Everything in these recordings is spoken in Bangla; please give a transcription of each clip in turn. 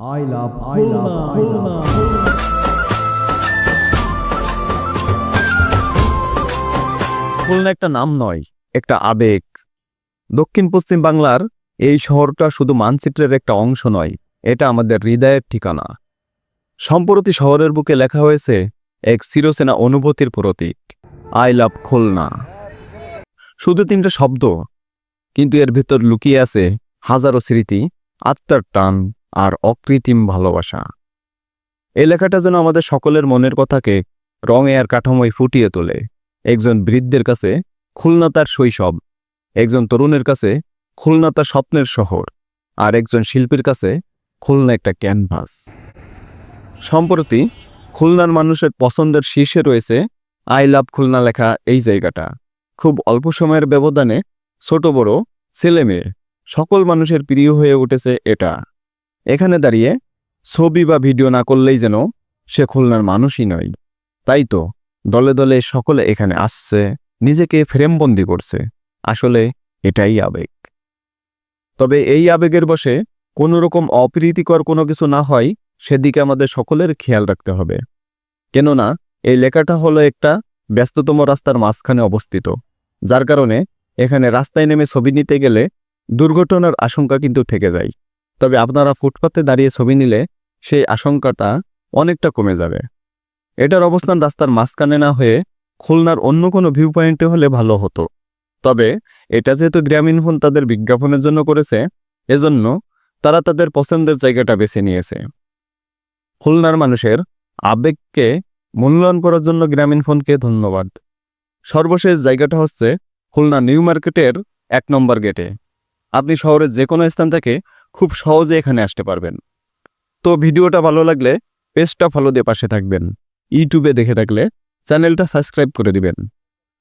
I love, I love, I love. Khulna একটা নাম নয় একটা আবেগ। দক্ষিণ পশ্চিম বাংলার এই শহরটা শুধু মানচিত্রের একটা অংশ নয় এটা আমাদের হৃদয়ের ঠিকানা। সম্প্রতি শহরের বুকে লেখা হয়েছে এক চিরচেনা অনুভূতির প্রতীক আই লাভ খুলনা। শুধু তিনটা শব্দ কিন্তু এর ভিতর লুকিয়ে আছে হাজারো স্মৃতি আত্মার টান। আর অকৃত্রিম ভালোবাসা। এই লেখাটা যেন আমাদের সকলের মনের কথাকে রঙে আর কাঠামোয় ফুটিয়ে তোলে। একজন বৃদ্ধের কাছে খুলনা তার শৈশব, একজন তরুণের কাছে খুলনা তার স্বপ্নের শহর, আর একজন শিল্পীর কাছে খুলনা একটা ক্যানভাস। সম্প্রতি খুলনার মানুষের পছন্দের শীর্ষে রয়েছে আই লাভ খুলনা লেখা এই জায়গাটা। খুব অল্প সময়ের ব্যবধানে ছোট বড় ছেলে মেয়ে সকল মানুষের প্রিয় হয়ে উঠেছে এটা। এখানে দাঁড়িয়ে ছবি বা ভিডিও না করলেই যেন সে খুলনার মানুষই নয়। তাই তো দলে দলে সকলে এখানে আসছে, নিজেকে ফ্রেমবন্দি করছে। আসলে এটাই আবেগ। তবে এই আবেগের বসে কোনো রকম অপ্রীতিকর কোনো কিছু না হয়, সেদিকে আমাদের সকলের খেয়াল রাখতে হবে। কেননা এই লেখাটা হলো একটা ব্যস্ততম রাস্তার মাঝখানে অবস্থিত। যার কারণে এখানে রাস্তায় নেমে ছবি নিতে গেলে দুর্ঘটনার আশঙ্কা কিন্তু থেকে যায়। তবে আপনারা ফুটপাতে দাঁড়িয়ে ছবি নিলে সেই আশঙ্কাটা অনেকটা কমে যাবে। এটার অবস্থান রাস্তার মাঝখানে না হয়ে খুলনার অন্য কোনো ভিউ পয়েন্টে হলে ভালো হতো। তবে এটা যেহেতু গ্রামীণ ফোন তাদের বিজ্ঞাপনের জন্য করেছে, এজন্য তারা তাদের পছন্দের জায়গাটা বেছে নিয়েছে। খুলনার মানুষের আবেগকে মূল্যায়ন করার জন্য গ্রামীণ ফোনকে ধন্যবাদ। সর্বশেষ জায়গাটা হচ্ছে খুলনা নিউ মার্কেটের এক নম্বর গেটে। আপনি শহরের যে কোনো স্থান থেকে খুব সহজে এখানে আসতে পারবেন। তো ভিডিওটা ভালো লাগলে পেজটা ফলো দিয়ে পাশে থাকবেন। ইউটিউবে দেখে থাকলে চ্যানেলটা সাবস্ক্রাইব করে দিবেন।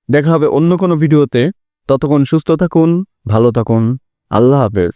দেখা হবে অন্য কোনো ভিডিওতে। ততক্ষণ সুস্থ থাকুন, ভালো থাকুন। আল্লাহ হাফেজ।